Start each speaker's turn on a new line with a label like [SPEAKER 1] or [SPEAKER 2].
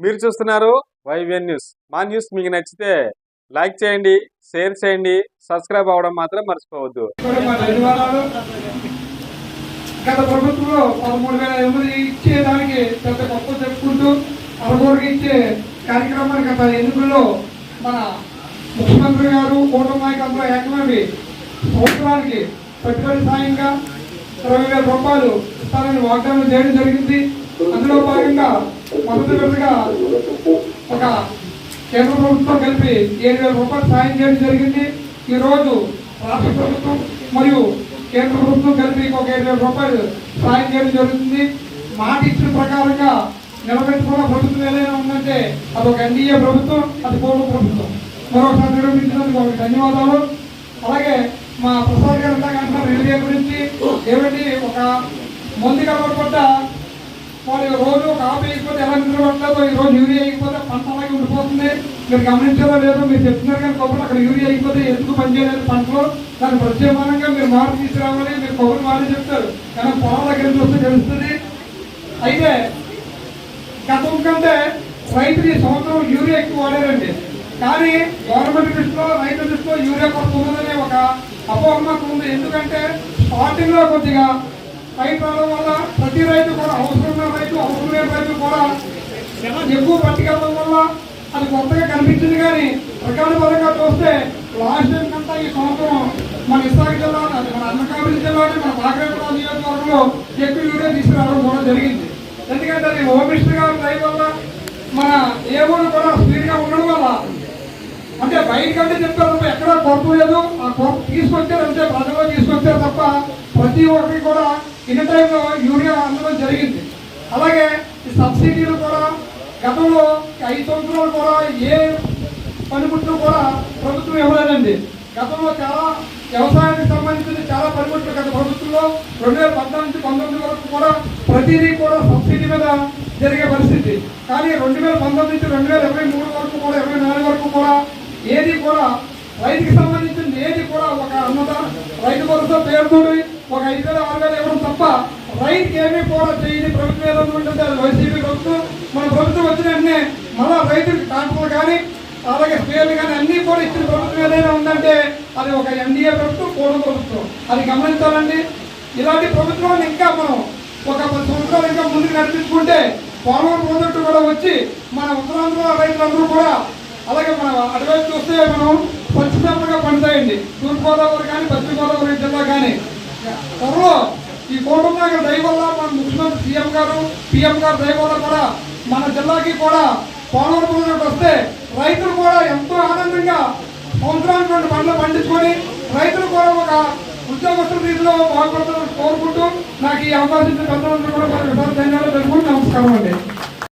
[SPEAKER 1] మీరు చూస్తున్నారు YVN news. మా న్యూస్ మీకు నచ్చితే లైక్ చేయండి షేర్ చేయండి సబ్స్క్రైబ్ అవ్వడం మాత్రం మర్చిపోవద్దు.
[SPEAKER 2] గత ప్రభుత్వంలో పదమూడు వేల ఎనిమిది ఇచ్చేదానికి పెద్ద గొప్ప చెప్పుకుంటూ పదమూడుకి ఇచ్చే కార్యక్రమాన్ని గత ఎన్నికల్లో మన ముఖ్యమంత్రి గారు కూటమి నాయకులందరూ ఏకమవి సంవత్సరానికి పెట్టుబడి సాయంగా ఇరవై వేల రూపాయలు ఇస్తారని వాగ్దానం చేయడం జరిగింది. అందులో భాగంగా మొదటి ఒక కేంద్ర ప్రభుత్వం కలిపి ఏడు వేల రూపాయలు సాయం చేయడం జరిగింది. ఈరోజు రాష్ట్ర ప్రభుత్వం మరియు కేంద్ర ప్రభుత్వం కలిపి ఒక ఏడు వేల రూపాయలు సాయం చేయడం జరుగుతుంది. మాట ఇచ్చిన ప్రకారంగా నిలబెట్టుకున్న ప్రభుత్వం ఏదైనా ఉందంటే అది ఒక ఎన్డీఏ ప్రభుత్వం అది పూర్వ ప్రభుత్వం. మరొకసారి నిర్వహించినందుకు ఒక ధన్యవాదాలు. అలాగే మా ప్రసాద్ గారు ఇందాక అంటున్నారు గురించి. ఏమిటి ఒక ముందుగా పడకుండా వాళ్ళు రోజు కాపు వేయకపోతే ఎలా నిద్రపడలేదో ఈరోజు యూరియా వేయకపోతే పంట అలాగే ఉండిపోతుంది. మీరు గమనించారో లేదో మీరు చెప్తున్నారు కానీ కొబ్బరి అక్కడ యూరియా అయిపోతే ఎందుకు పనిచేయలేదు పంటలో? దాని ప్రత్యేకంగా మీరు మార్పు తీసుకురావాలి మీరు కొబ్బరి వాళ్ళే చెప్తారు. కానీ పొలం దగ్గర చూస్తే తెలుస్తుంది. అయితే గతం కంటే రైతులు ఈ సంవత్సరం యూరియా ఎక్కువ వాడారండి. కానీ గవర్నమెంట్ దృష్టిలో రైతు దృష్టిలో యూరియా కొరత ఉందనే ఒక అపోహమకం ఉంది. ఎందుకంటే స్టార్టింగ్లో కొద్దిగా రైతు రావడం వల్ల ప్రతి రైతు కూడా అవసరం ఉన్న కూడా ఎక్కువ పట్టుకెళ్ళడం వల్ల అది కొత్తగా కనిపించింది కానీ ప్రకార పరంగా చూస్తే లాస్ట్ టైం కంటే ఈ సంవత్సరం మన విశాఖ జిల్లా అది మన అనకాపల్లి జిల్లాని మన బాగ్రేపల్లి నియోజకవర్గంలో ఎక్కువ యూరియా తీసుకురావడం కూడా జరిగింది. ఎందుకంటే అది హోమిస్టర్ గారి టైం వల్ల మన ఏ ఊరు కూడా స్పీడ్గా ఉండడం వల్ల అంటే బయట కంటే చెప్పారు తప్ప ఎక్కడ కొరత లేదు. ఆ కొరత తీసుకొచ్చారు అంటే ప్రజల్లో తీసుకొచ్చారు తప్ప ప్రతి ఒక్కరికి కూడా ఇన్ టైంలో యూరియా అందడం జరిగింది. అలాగే ఈ సబ్సిడీలు కూడా గతంలో ఐదు సంవత్సరాలు కూడా ఏ పనిముట్లు కూడా ప్రభుత్వం ఇవ్వలేదండి. గతంలో చాలా వ్యవసాయానికి సంబంధించిన చాలా పనిముట్లు గత ప్రభుత్వంలో రెండు వేల పద్నాలుగు పంతొమ్మిది వరకు కూడా ప్రతిదీ కూడా సబ్సిడీ మీద జరిగే పరిస్థితి. కానీ రెండు వేల పంతొమ్మిది నుంచి రెండు వేల ఇరవై మూడు వరకు కూడా ఇరవై నాలుగు వరకు కూడా ఏది కూడా రైతుకి సంబంధించిన ఏది కూడా ఒక అన్నద రైతు భరోసా పేరుతో ఒక ఐదు వేల ఆరు వేలు ఇవ్వడం తప్ప రైతు ఏమీ కూడా చేయని ప్రభుత్వం ఏదో ఉంటుంది అది వైసీపీ ప్రభుత్వం. మన ప్రభుత్వం వచ్చిన వెంటనే మళ్ళా రైతులకు ట్రాక్టర్లు కానీ అలాగే స్పేర్లు కానీ అన్నీ కూడా ఇచ్చిన ప్రభుత్వం ఏదైనా ఉందంటే అది ఒక ఎన్డీఏ ప్రభుత్వం పూర్వ ప్రభుత్వం. అది గమనించాలండి. ఇలాంటి ప్రభుత్వాన్ని ఇంకా మనం ఒక పది సంవత్సరాలు ఇంకా ముందుకు నడిపించుకుంటే పోలవరం ప్రాజెక్టు కూడా వచ్చి మన ఉత్తరాంధ్ర రైతులందరూ కూడా అలాగే మన అటువైపు చూస్తే మనం పచ్చిమిరపగా పండుతాయండి. తూర్పుగోదావరి కానీ పశ్చిమ గోదావరి జిల్లా కానీ. త్వరలో ఈ కూటమి దయ వల్ల మన ముఖ్యమంత్రి సీఎం గారు పిఎం గారు దయ వల్ల కూడా మన జిల్లాకి కూడా పోలవరం ప్రాజెక్టు వస్తే రైతులు కూడా ఎంతో ఆనందంగా సంవత్సరానికి రెండు పండ్లు పండించుకొని రైతులు కూడా ఒక ఉద్యోగస్తుల రీతిలో బాగుపడతారని కోరుకుంటూ నాకు ఈ అవకాశం ఇచ్చిన పెద్దలందరూ కూడా ధన్యవాదాలు తెలుసుకుంటూ నమస్కారం అండి.